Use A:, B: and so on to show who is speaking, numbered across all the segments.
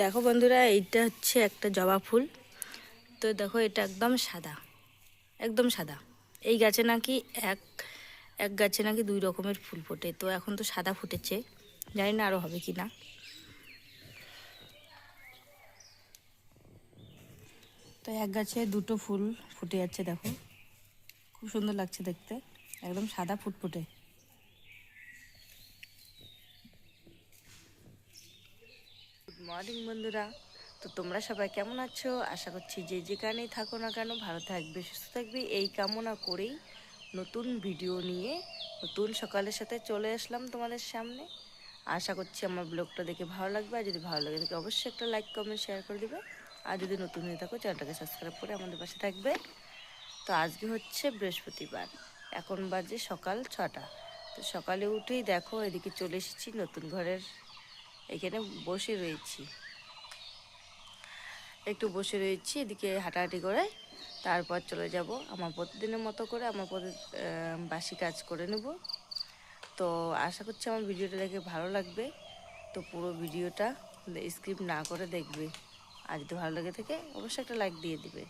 A: দেখো বন্ধুরা, এইটা হচ্ছে একটা জবা ফুল। তো দেখো, এটা একদম সাদা একদম সাদা। এই গাছে নাকি এক এক গাছে নাকি দুই রকমের ফুল ফোটে। তো এখন তো সাদা ফুটেছে, জানি না আরও হবে কি না তো এক গাছে দুটো ফুল ফুটে যাচ্ছে, দেখো। খুব সুন্দর লাগছে দেখতে, একদম সাদা ফুটফুটে গুড মর্নিং বন্ধুরা। তো তোমরা সবাই কেমন আছো? আশা করছি যে যেখানেই থাকো না কেন ভালো থাকবে, সুস্থ থাকবে। এই কামনা করেই নতুন ভিডিও নিয়ে, নতুন সকালের সাথে চলে আসলাম তোমাদের সামনে। আশা করছি আমার ব্লগটা দেখে ভালো লাগবে। আর যদি ভালো লাগে থাকে, অবশ্যই একটা লাইক কমেন্ট শেয়ার করে দিবে। আর যদি নতুন হয়ে থাকো, চ্যানেলটাকে সাবস্ক্রাইব করে আমাদের পাশে থাকবে। তো আজকে হচ্ছে বৃহস্পতিবার। এখন বাজে সকাল ছটা। তো সকালে উঠেই দেখো, এদিকে চলে এসেছি নতুন ঘরের এখানে বসে রয়েছি। একটু বসে রয়েছি, এদিকে হাঁটাহাঁটি করে, তারপর চলে যাব। আমার প্রতিদিনের মতো করে আমার প্রতি বাসি কাজ করে নেব। তো আশা করছি আমার ভিডিওটা দেখে ভালো লাগবে। তো পুরো ভিডিওটা স্ক্রিপ্ট না করে দেখবে। আর যদি ভালো লাগে থাকে, অবশ্যই একটা লাইক দিয়ে দিবে।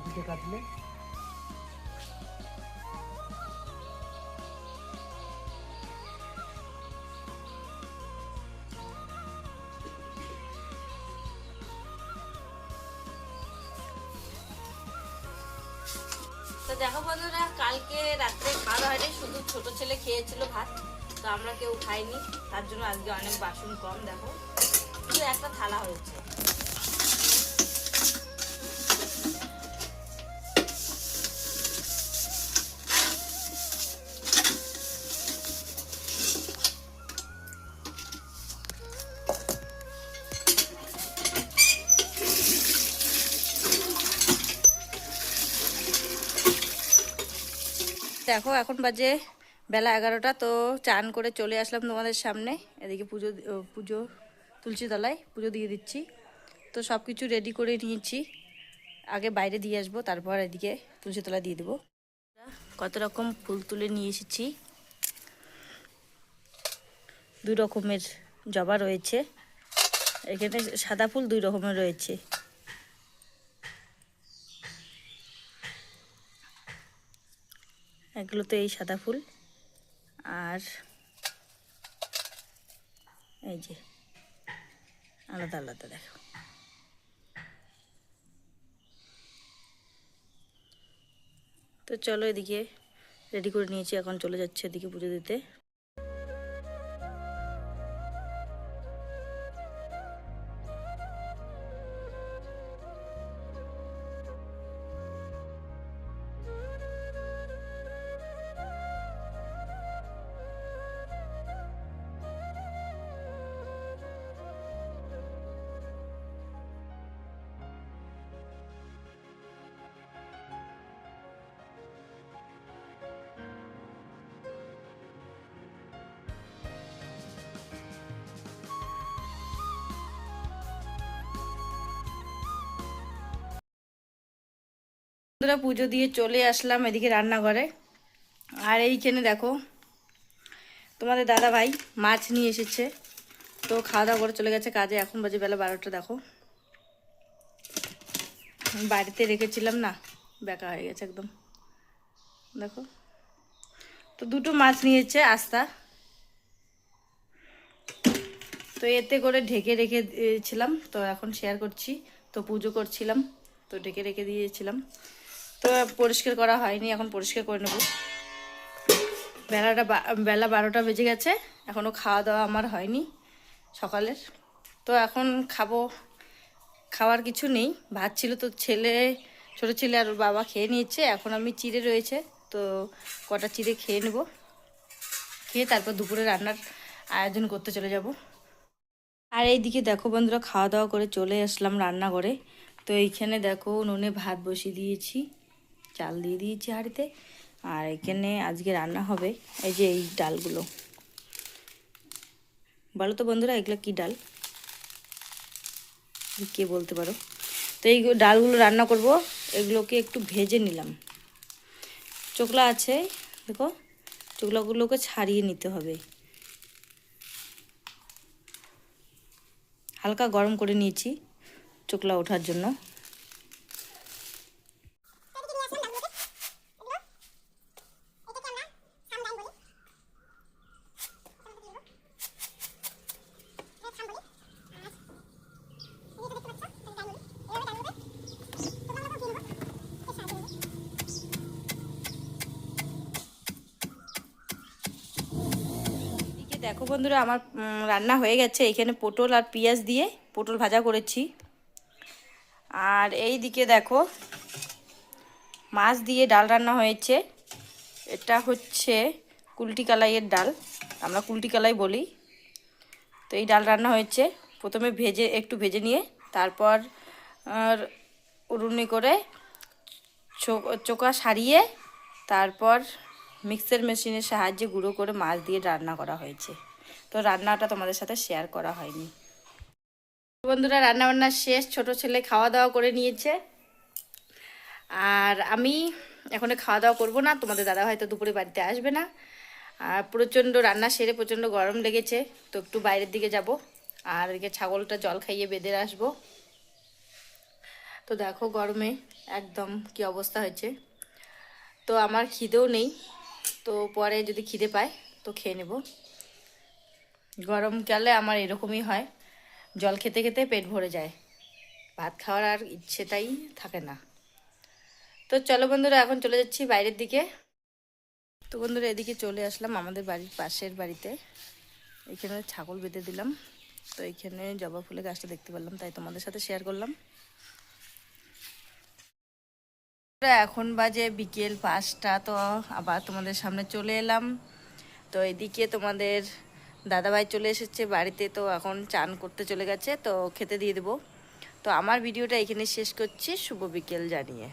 B: মাটিতে কাটলে
A: তো দেখো বন্ধুরা, কালকে রাত্রে খাওয়া হয়নি, শুধু ছোট ছেলে খেয়েছিল ভাত, তো আমরা কেউ খাইনি। তার জন্য আজকে অনেক বাসন কম, দেখো। শুধু একটা থালা হয়েছে। দেখো, এখন বাজে বেলা এগারোটা, তো চান করে চলে আসলাম তোমাদের সামনে। এদিকে পুজো পুজো তুলসী তলায় পুজো দিয়ে দিচ্ছি। তো সব কিছু রেডি করে নিয়েছি। আগে বাইরে দিয়ে আসব, তারপর এদিকে তুলসী তলায় দিয়ে দেবো। কত রকম ফুল তুলে নিয়ে এসেছি। দুই রকমের জবা রয়েছে। এখানে সাদা ফুল দুই রকমের রয়েছে। এগুলো তো এই সাদা ফুল। আর এই যে, আলাদা আলাদা, দেখো। তো চলো এদিকে রেডি করে নিয়েছি, এখন চলে যাচ্ছে এদিকে পুজো দিতে। বন্ধুরা পুজো দিয়ে চলে আসলাম এদিকে রান্নাঘরে। আর এইখানে দেখো, তোমাদের দাদা ভাই মাছ নিয়ে এসেছে। তো খাওয়া দাওয়া করে চলে গেছে কাজে, এখন বাজে বেলা বারোটা, দেখো। বাড়িতে রেখেছিলাম না, বেকা হয়ে গেছে একদম। দেখো, তো দুটো মাছ নিয়েছে আস্তা। তো এতে করে ঢেকে রেখে দিয়েছিলাম, তো এখন শেয়ার করছি। তো পুজো করছিলাম, তো ঢেকে রেখে দিয়েছিলাম। তো পরিষ্কার করা হয়নি, এখন পরিষ্কার করে নেব। বেলাটা বেলা বারোটা বেজে গেছে এখনও খাওয়া দাওয়া আমার হয়নি সকালের। তো এখন খাব, খাওয়ার কিছু নেই, ভাত ছিল তো ছেলে, ছোটো ছেলে আর বাবা খেয়ে নিয়েছে, এখন আমি চিড়ে রয়েছে, তো কটা চিড়ে খেয়ে নেব। খেয়ে তারপর দুপুরে রান্নার আয়োজন করতে চলে যাব। আর এইদিকে দেখো বন্ধুরা খাওয়া দাওয়া করে চলে আসলাম রান্নাঘরে। তো এইখানে দেখো নুনে ভাত বসিয়ে দিয়েছি। চাল দিয়ে দিয়েছি হাঁড়িতে। আর এখানে আজকে রান্না হবে এই যে এই ডালগুলো। বলো তো বন্ধুরা, এগুলো কি ডাল? কে বলতে পারো? তো এই ডালগুলো রান্না করব, এগুলোকে একটু ভেজে নিলাম। চোকলা আছে, দেখো, চোকলাগুলোকে ছাড়িয়ে নিতে হবে। হালকা গরম করে নিয়েছি চোকলা ওঠার জন্য। দেখো বন্ধুরা, আমার রান্না হয়ে গেছে। এখানে পটল আর পেঁয়াজ দিয়ে পটল ভাজা করেছি। আর এই দিকে দেখো, মাছ দিয়ে ডাল রান্না হয়েছে। এটা হচ্ছে কুলটি কালাইয়ের ডাল, আমরা কুলটি কালাই বলি। তো এই ডাল রান্না হয়েছে। প্রথমে ভেজে, একটু ভেজে নিয়ে, তারপর উড়ুনি করে চোকা সারিয়ে, তারপর মিক্সার মেশিনের সাহায্যে গুঁড়ো করে মাছ দিয়ে রান্না করা হয়েছে। তো রান্নাটা তোমাদের সাথে শেয়ার করা হয়নি। বন্ধুরা রান্না বান্না শেষ, ছোট ছেলে খাওয়া দাওয়া করে নিয়েছে। আর আমি এখন খাওয়া দাওয়া করব না, তোমাদের দাদা হয়তো দুপুরে বাড়িতে আসবে না। আর প্রচণ্ড রান্না সেরে প্রচণ্ড গরম লেগেছে, তো একটু বাইরের দিকে যাব। আর এদিকে ছাগলটা জল খাইয়ে বেঁধে আসব। তো দেখো গরমে একদম কি অবস্থা হয়েছে। তো আমার খিদেও নেই। তো পরে যদি খিদে পায়, তো খেয়ে নেব। গরমকালে আমার এরকমই হয়, জল খেতে খেতে পেট ভরে যায়। ভাত খাওয়ার আর ইচ্ছেটাই থাকে না। তো চলো বন্ধুরা, এখন চলে যাচ্ছি বাইরের দিকে। তো বন্ধুরা, এদিকে চলে আসলাম আমাদের বাড়ির পাশের বাড়িতে। এখানে ছাগল বেঁধে দিলাম। তো এখানে জবা ফুলের গাছটা দেখতে পেলাম, তাই তোমাদের সাথে শেয়ার করলাম। এখন বাজে বিকেল পাঁচটা, তো আবার তোমাদের সামনে চলে এলাম। তো এদিকে তোমাদের দাদাভাই চলে এসেছে বাড়িতে, তো এখন চান করতে চলে গেছে, তো খেতে দিয়ে দেবো। তো আমার ভিডিওটা এখানে শেষ করছি, শুভ বিকেল জানিয়ে।